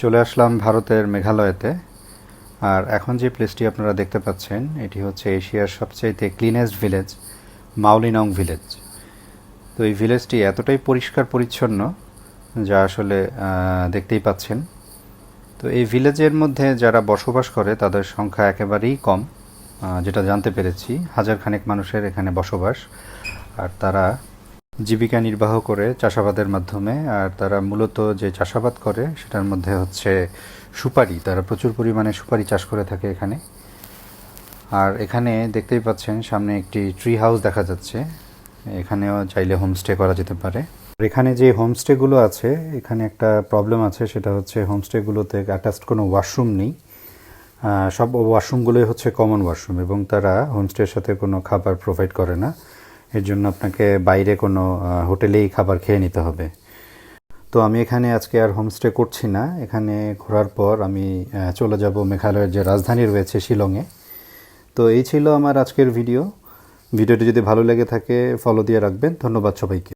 চলে আসলাম ভারতের মেঘালয়তে। আর এখন যে প্লেসটি আপনারা দেখতে পাচ্ছেন, এটি হচ্ছে এশিয়ার সবচাইতে ক্লিনেস্ট ভিলেজ মাউলিনং ভিলেজ তো এই ভিলেজটি এতটাই পরিষ্কার পরিচ্ছন্ন, যা আসলে দেখতেই পাচ্ছেন। তো এই ভিলেজের মধ্যে যারা বসবাস করে, তাদের সংখ্যা একেবারেই কম। যেটা জানতে পেরেছি হাজার খানেক মানুষের এখানে বসবাস। আর তারা জীবিকা নির্বাহ করে চাষাবাদের মাধ্যমে, আর তারা মূলত যে চাষাবাদ করে সেটার মধ্যে হচ্ছে সুপারি। তারা প্রচুর পরিমাণে সুপারি চাষ করে থাকে এখানে। আর এখানে দেখতেই পাচ্ছেন, সামনে একটি ট্রি হাউস দেখা যাচ্ছে। এখানেও চাইলে হোমস্টে করা যেতে পারে। আর এখানে যে হোমস্টেগুলো আছে, এখানে একটা প্রবলেম আছে, সেটা হচ্ছে হোমস্টেগুলোতে অ্যাটাচড কোনো ওয়াশরুম নেই। সব ওয়াশরুমগুলোই হচ্ছে কমন ওয়াশরুম এবং তারা হোমস্টের সাথে কোনো খাবার প্রোভাইড করে না। এর জন্য আপনাকে বাইরে কোনো হোটেলেই খাবার খেয়ে নিতে হবে। তো আমি এখানে আজকে আর হোমস্টে করছি না। এখানে ঘোরার পর আমি চলে যাব মেঘালয়ের যে রাজধানী রয়েছে শিলংয়ে। তো এই ছিল আমার আজকের ভিডিও। ভিডিওটি যদি ভালো লেগে থাকে ফলো দিয়ে রাখবেন। ধন্যবাদ সবাইকে।